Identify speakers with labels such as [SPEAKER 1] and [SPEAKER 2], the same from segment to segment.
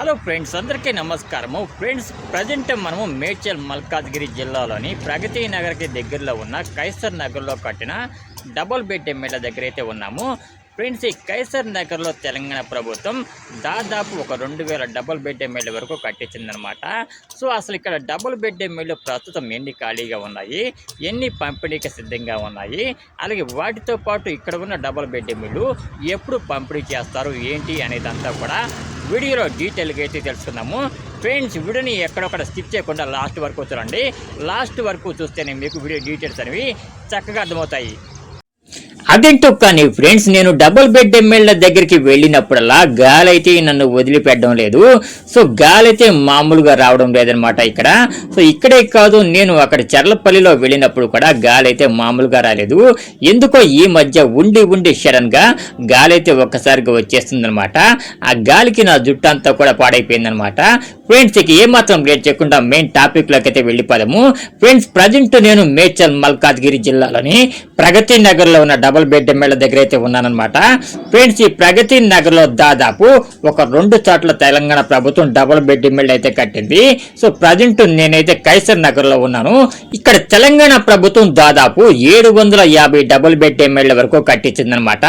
[SPEAKER 1] Hello friends అందరికీ నమస్కారము. Friends present మనము మేడ్చల్ మల్కాజ్గిరి జిల్లాలోని ప్రగతి నగర్కి దగ్గరలో ఉన్న కైసర్ నగర్లో కట్టిన డబుల్ బెడ్ ఎమ్మెల్యే దగ్గర అయితే ఉన్నాము. ఫ్రెండ్స్ ఈ కైసర్ నగర్లో తెలంగాణ ప్రభుత్వం దాదాపు ఒక రెండు వేల డబుల్ బెడ్ ఎమ్మెల్యే వరకు కట్టించిందనమాట సో అసలు ఇక్కడ డబుల్ బెడ్ ఎమ్మెల్యే ప్రస్తుతం ఎన్ని ఖాళీగా ఉన్నాయి? ఎన్ని పంపిణీకి సిద్ధంగా ఉన్నాయి? అలాగే వాటితో పాటు ఇక్కడ ఉన్న డబుల్ బెడ్ ఎమ్మెల్యేలు ఎప్పుడు పంపిణీ చేస్తారు? ఏంటి అనేదంతా కూడా వీడియోలో డీటెయిల్గా అయితే తెలుసుకుందాము. ఫ్రెండ్స్ వీడియోని ఎక్కడొక్కడ స్కిప్ చేయకుండా లాస్ట్ వరకు చూడండి. లాస్ట్ వరకు చూస్తేనే మీకు వీడియో డీటెయిల్స్ అనేవి చక్కగా అర్థమవుతాయి. అదేంటో కానీ ఫ్రెండ్స్ నేను డబుల్ బెడ్ ఎమ్మెల్యే దగ్గరికి వెళ్ళినప్పుడల్లా గాలి అయితే నన్ను వదిలిపెట్టడం లేదు. సో గాలి అయితే మామూలుగా రావడం లేదనమాట ఇక్కడ. సో ఇక్కడే కాదు నేను అక్కడ చర్లపల్లిలో వెళ్ళినప్పుడు కూడా గాలి అయితే మామూలుగా రాలేదు. ఎందుకో ఈ మధ్య ఉండి ఉండి సడన్గా గాలి అయితే ఒక్కసారిగా వచ్చేస్తుందన్నమాట. ఆ గాలికి నా జుట్టు అంతా కూడా పాడైపోయిందనమాట ఫ్రెండ్స్ ఇక ఏమాత్రం లేట్ చేయకుండా మెయిన్ టాపిక్లోకి అయితే వెళ్ళిపోదాము. ఫ్రెండ్స్ ప్రజెంట్ నేను మేడ్చల్ మల్కాజ్గిరి జిల్లాలోని ప్రగతి నగర్లో ఉన్న డబుల్ బెడ్ ఎమ్మెల్యే దగ్గర అయితే ఉన్నానన్నమాట. ఫ్రెండ్స్ ఈ ప్రగతి నగర్లో దాదాపు ఒక రెండు చోట్ల తెలంగాణ ప్రభుత్వం డబుల్ బెడ్ ఎమ్మెల్యే అయితే కట్టింది. సో ప్రజెంట్ నేనైతే కైసర్ నగర్లో ఉన్నాను. ఇక్కడ తెలంగాణ ప్రభుత్వం దాదాపు ఏడు వందల యాభై డబుల్ బెడ్ ఎమ్మెల్యే వరకు కట్టించిందనమాట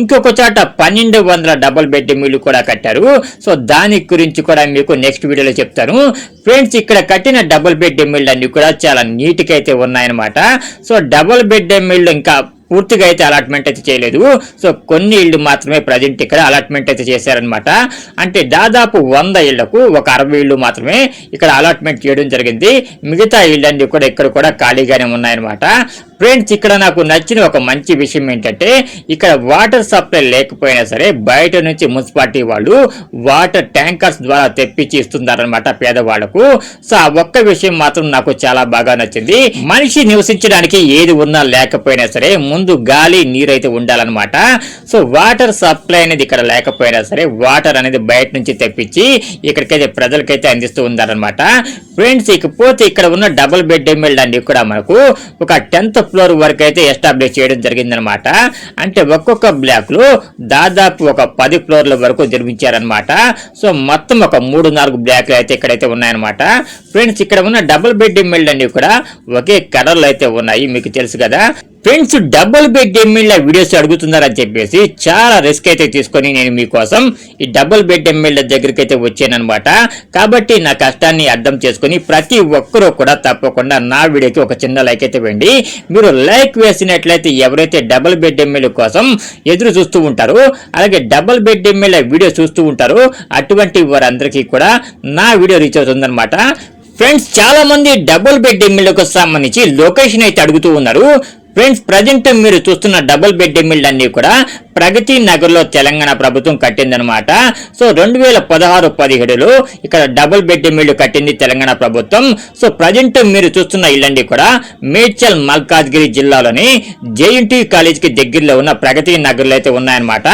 [SPEAKER 1] ఇంకొక చోట పన్నెండు వందల డబుల్ బెడ్ ఎమ్మెల్యే కూడా కట్టారు. సో దాని గురించి కూడా మీకు నెక్స్ట్ వీడియోలో చెప్తాను. ఫ్రెండ్స్ ఇక్కడ కట్టిన డబుల్ బెడ్ ఎమ్మెల్యే అన్ని కూడా చాలా నీట్గా అయితే ఉన్నాయన్నమాట. సో డబుల్ బెడ్ ఎమ్మెల్యే ఇంకా పూర్తిగా అయితే అలాట్మెంట్ అయితే చేయలేదు. సో కొన్ని ఇళ్ళు మాత్రమే ప్రజెంట్ ఇక్కడ అలాట్మెంట్ అయితే చేశారనమాట అంటే దాదాపు వంద ఇళ్ళకు ఒక అరవై ఇళ్ళు మాత్రమే ఇక్కడ అలాట్మెంట్ చేయడం జరిగింది. మిగతా ఇళ్ళన్నీ కూడా ఇక్కడ కూడా ఖాళీగానే ఉన్నాయన్నమాట. ఫ్రెండ్స్ ఇక్కడ నాకు నచ్చిన ఒక మంచి విషయం ఏంటంటే ఇక్కడ వాటర్ సప్లై లేకపోయినా సరే బయట నుంచి మున్సిపాలిటీ వాళ్ళు వాటర్ ట్యాంకర్స్ ద్వారా తెప్పించి ఇస్తున్నారనమాట పేదవాళ్ళకు. సో ఆ ఒక్క విషయం మాత్రం నాకు చాలా బాగా నచ్చింది. మనిషి నివసించడానికి ఏది ఉన్నా లేకపోయినా సరే ముందు గాలి నీరు అయితే ఉండాలన్నమాట. సో వాటర్ సప్లై అనేది ఇక్కడ లేకపోయినా సరే వాటర్ అనేది బయట నుంచి తెప్పించి ఇక్కడికైతే ప్రజలకైతే అందిస్తూ ఉన్నారనమాట ఫ్రెండ్స్ ఇకపోతే ఇక్కడ ఉన్న డబుల్ బెడ్ ఎమ్మెల్యే అండి కూడా మనకు ఒక టెన్త్ ఫ్లోర్ వరకు అయితే ఎస్టాబ్లిష్ చేయడం జరిగిందనమాట అంటే ఒక్కొక్క బ్లాక్లో దాదాపు ఒక పది ఫ్లోర్ల వరకు నిర్మించారనమాట సో మొత్తం ఒక మూడు నాలుగు బ్లాక్లు అయితే ఇక్కడైతే ఉన్నాయన్నమాట. ఫ్రెండ్స్ ఇక్కడ ఉన్న డబుల్ బెడ్ ఎమ్మెల్యే అండి కూడా ఒకే కలర్లు అయితే ఉన్నాయి మీకు తెలుసు కదా. Friends double bed MLA videos అడుగుతున్నారని చెప్పేసి చాలా రిస్క్ అయితే తీసుకొని నేను మీకోసం ఈ డబుల్ బెడ్ ఎమ్మెల్యే దగ్గరికి అయితే వచ్చానమాట కాబట్టి నా కష్టాన్ని అర్థం చేసుకొని ప్రతి ఒక్కరూ కూడా తప్పకుండా నా వీడియోకి ఒక చిన్న లైక్ అయితే వేయండి మీరు లైక్ వేసినట్లయితే ఎవరైతే డబుల్ బెడ్ ఎమ్మెల్యే కోసం ఎదురు చూస్తూ ఉంటారో అలాగే డబుల్ బెడ్ ఎమ్మెల్యే వీడియో చూస్తూ ఉంటారో అటువంటి వారందరికీ కూడా నా వీడియో రీచ్ అవుతుందన్నమాట. ఫ్రెండ్స్ చాలా మంది డబుల్ బెడ్ ఎమ్మెల్యేకు సంబంధించి లొకేషన్ అయితే అడుగుతూ ఉన్నారు. ఫ్రెండ్స్ ప్రజెంట్ మీరు చూస్తున్న డబుల్ బెడ్ మిల్ అన్ని కూడా ప్రగతి నగర్లో తెలంగాణ ప్రభుత్వం కట్టిందనమాట సో రెండు వేల పదహారు పదిహేడులో ఇక్కడ డబుల్ బెడ్ మిల్ కట్టింది తెలంగాణ ప్రభుత్వం. సో ప్రజెంట్ మీరు చూస్తున్న ఇల్లండి కూడా మేడ్చల్ మల్కాజ్గిరి జిల్లాలోని జేఎన్టీ కాలేజ్కి దగ్గరలో ఉన్న ప్రగతి నగర్లో అయితే ఉన్నాయన్నమాట.